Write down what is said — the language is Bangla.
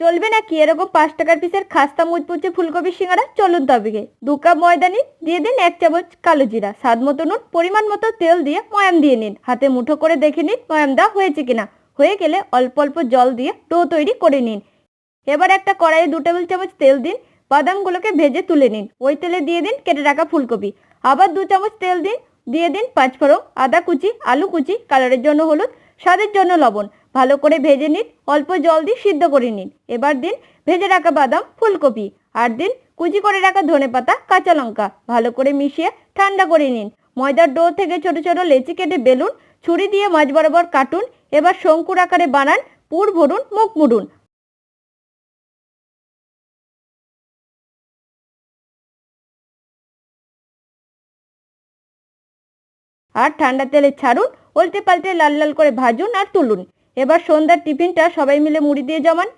চলবে নাকি? এরকম পাঁচ টাকার পিসের খাস্তা, মুচমুচে ফুলকপি, সিঙ্গারা, চলুন তবে দু কাপ ময়দা নিন দিয়ে দিন এক চামচ কালো জিরা। স্বাদ মতো নুন, পরিমাণ মতো তেল দিয়ে ময়াম দিয়ে নিন। হাতে মুঠো করে দেখে নিন ময়াম দেওয়া হয়েছে কিনা। হয়ে গেলে অল্প অল্প জল দিয়ে ডো তৈরি করে নিন। এবার একটা কড়াইয়ে দু টেবিল চামচ তেল দিন। বাদামগুলোকে ভেজে তুলে নিন। ওই তেলে দিয়ে দিন কেটে রাখা ফুলকপি। আবার দু চামচ তেল দিন। দিয়ে দিন পাঁচফোড়ন আদা কুচি, আলু কুচি, কালারের জন্য হলুদ, স্বাদের জন্য লবণ। ভালো করে ভেজে নিন, অল্প জল দিয়ে সিদ্ধ করে নিন। এবার দিন ভেজে রাখা বাদাম, ফুলকপি। আর দিন কুচি করে রাখা ধনেপাতা কাঁচা লঙ্কা। ভালো করে মিশিয়ে ঠান্ডা করে নিন। ময়দার ডো থেকে ছোট ছোট লেচি কেটে বেলুন, ছুরি দিয়ে মাছ বরাবর কাটুন। এবার শঙ্কুর আকারে বানান, পুর ভরুন, মুখ মুড়ুন। আর ঠান্ডা তেলে ছাড়ুন, উল্টে পাল্টে লাল লাল করে ভাজুন আর তুলুন। এবার সন্ধ্যার টিফিনটা সবাই মিলে মুড়ি দিয়ে জমান।